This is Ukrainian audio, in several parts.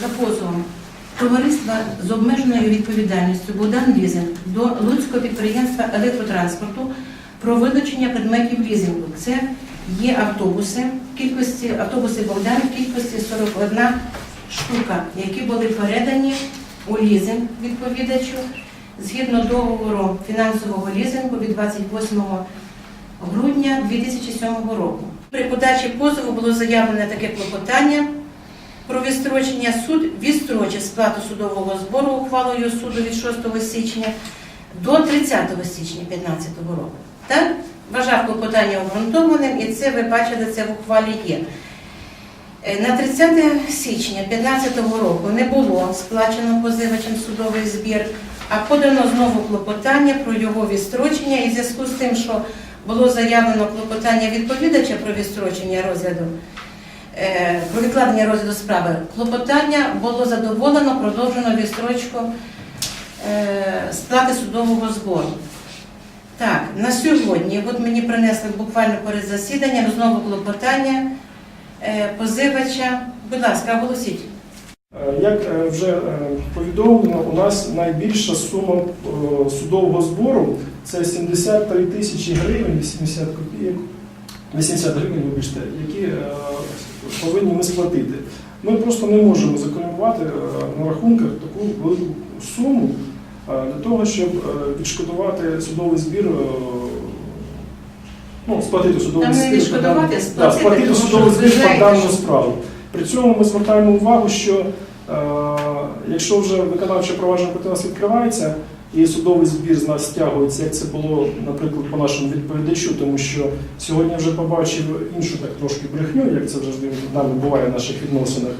За позовом товариства з обмеженою відповідальністю Богдан Лізинг до Луцького підприємства електротранспорту про вилучення предметів лізингу. Це є автобуси, кількості автобуси Богдан в кількості 41 штука, які були передані у лізинг відповідачу згідно договору фінансового лізингу від 28 грудня 2007 року. При подачі позову було заявлене таке клопотання про відстрочення суд відстрочив сплату судового збору ухвалою суду від 6 січня до 30 січня 2015 року. Так? Вважав клопотання обґрунтованим, і це ви бачили, це в ухвалі є. Е, На 30 січня 2015 року не було сплачено позивачем судовий збір, а подано знову клопотання про його відстрочення і в зв'язку з тим, що було заявлено клопотання відповідача про відстрочення розгляду, про відкладення розгляду справи. Клопотання було задоволено, продовжено відстрочку е, сплати судового збору. Так, на сьогодні, от мені принесли буквально перед засіданням знову клопотання е, позивача. Будь ласка, оголосіть. Е, Як е, вже е, повідомлено, у нас найбільша сума е, судового збору це 73 тисячі гривень, 80 копійок, 80 гривень, вибачте, які е, повинні ми сплатити. Ми просто не можемо закономувати е, на рахунках таку велику суму е, для того, щоб е, відшкодувати судовий збір. Ну, сплатити судовий Там не збір. відшкодувати, Да, сплатити, сплатити тому судовий збір по дану справу. При цьому ми звертаємо увагу, що е, якщо вже виконавче провадження проти нас відкривається і судовий збір з нас стягується, як це було, наприклад, по нашому відповідачу, тому що сьогодні вже побачив іншу так трошки брехню, як це завжди нами буває в наших відносинах.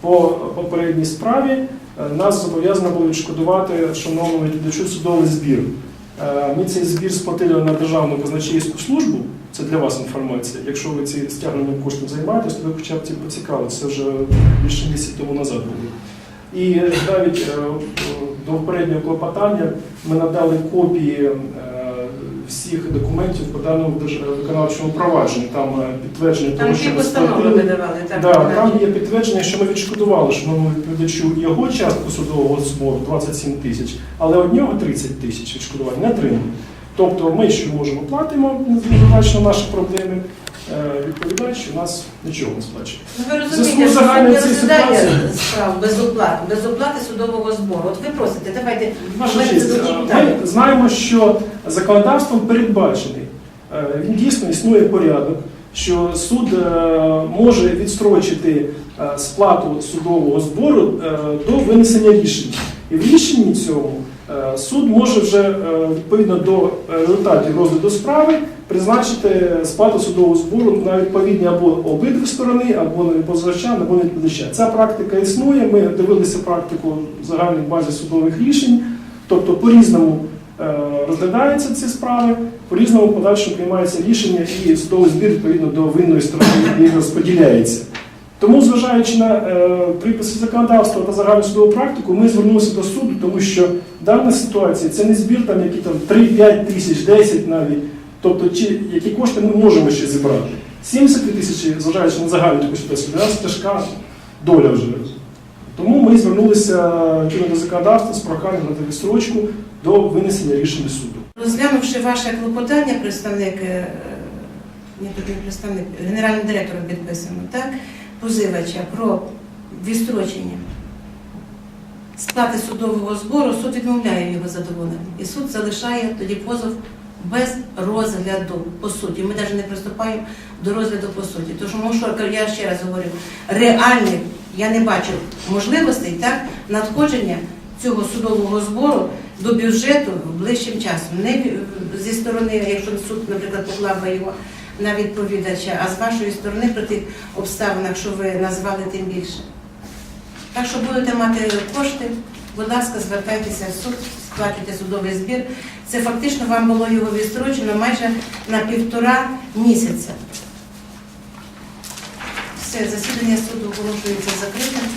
По попередній справі е, нас зобов'язано було відшкодувати шановному відповідачу судовий збір. Е, Ми цей збір сплатили на Державну казначейську службу. Це для вас інформація. Якщо ви ці стягненням коштів займаєтесь, то ви хоча б цим поцікавилися. Це вже більше місяць тому назад було. І навіть е, до попереднього клопотання ми надали копії е, всіх документів по даному виконавчому провадженню. Там е, підтвердження того, що ми постанови сплатили. Так, Да, там є підтвердження, що ми відшкодували шановному відповідачу його частку судового збору 27 тисяч, але нього 30 тисяч відшкодування не отримали. Тобто ми що можемо платимо, незважаючи на наші проблеми. Е, Відповідач у нас нічого не сплачує. Ну, ви розумієте, що загальною не розглядає справ без оплати, без оплати судового збору. От ви просите, давайте Ваша честь, це ми знаємо, що законодавством передбачений. е, Він дійсно існує порядок, що суд е, може відстрочити сплату судового збору до винесення рішення. І в рішенні цьому суд може вже е, відповідно до е, результатів розгляду справи призначити сплату судового збору на відповідні або обидві сторони, або на позивача, або на відповідача. Ця практика існує. Ми дивилися практику в загальній базі судових рішень. Тобто по-різному е, розглядаються ці справи, по-різному подальшому приймається рішення і судовий збір відповідно до винної сторони і розподіляється. Тому, зважаючи на е, приписи законодавства та загальну судову практику, ми звернулися до суду, тому що дана ситуація це не збір, там, які там 3-5 тисяч, 10 навіть. Тобто, чи, які кошти ми можемо ще зібрати. 73 тисячі, зважаючи на загальну таку ситуацію, для нас тяжка доля вже. Тому ми звернулися відповідно до законодавства з проханням на відстрочку до винесення рішення суду. Розглянувши ваше клопотання, представник, е, ні, представник, генеральним директором підписано, так, позивача про відстрочення сплати судового збору, суд відмовляє його задоволенням. І суд залишає тоді позов без розгляду по суті. Ми навіть не приступаємо до розгляду по суті. Тому що я ще раз говорю, реальних я не бачу можливостей так, надходження цього судового збору до бюджету ближчим часом. Не зі сторони, якщо суд, наприклад, поклав би його на відповідача, а з вашої сторони при тих обставинах, що ви назвали, тим більше. Так що будете мати кошти, будь ласка, звертайтеся в суд, сплачуйте судовий збір. Це фактично вам було його відстрочено майже на півтора місяця. Все, засідання суду оголошується закритим.